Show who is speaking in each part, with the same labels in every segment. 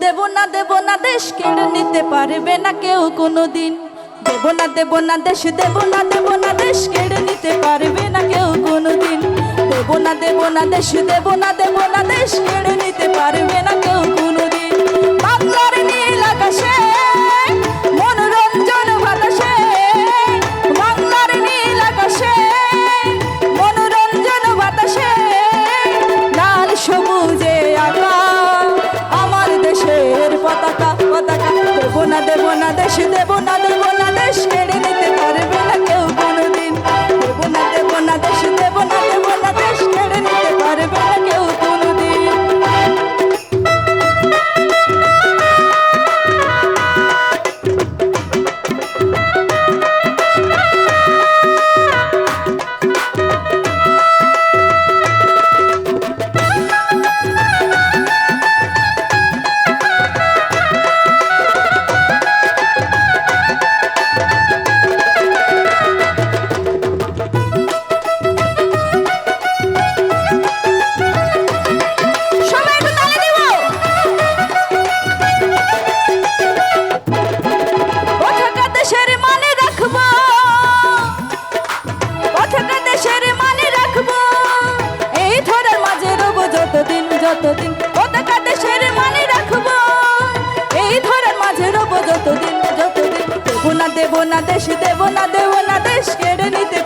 Speaker 1: দেব না দেব না দেশ কেড়ে নিতে পারবে না কেউ কোনো দিন দেব না দেব না দেশ দেব না দেব না দেশ কেড়ে নিতে পারবে না কেউ কোনো দিন দেব না দেব না দেশ দেব না দেব না দেশ কেড়ে নিতে পারবে না কেউ না দেশ দেব না দেব না দেশ কেড়ে নিতে পারবে না কেউ কোনোদিন। দেব না দেব না দেশ দেব না দেব না দেশ কেড়ে নিতে পারবে না কেউ কোনোদিন। সবাই যতদিন পতাকা দেশের মানে রাখব, এই ধরার মাঝে রব যতদিন যতদিন। দেব না, দেশ দেব না দেব না, দেশ কেড়ে নিতে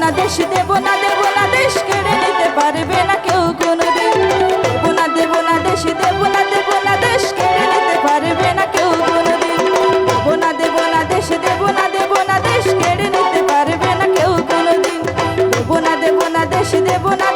Speaker 1: না দেশ, দেব না দেব না দেশ, কেড়ে নিতে পারবে না কেউ কোনো দিন দেব না দেব না দেশ, দেব না দেব না দেশ, কেড়ে নিতে পারবে না কেউ কোনো দিন দেব না দেব না দেশ, দেব না দেব না দেশ, কেড়ে নিতে পারবে না কেউ কোনো দিন দেব না দেব না দেশ, দেব না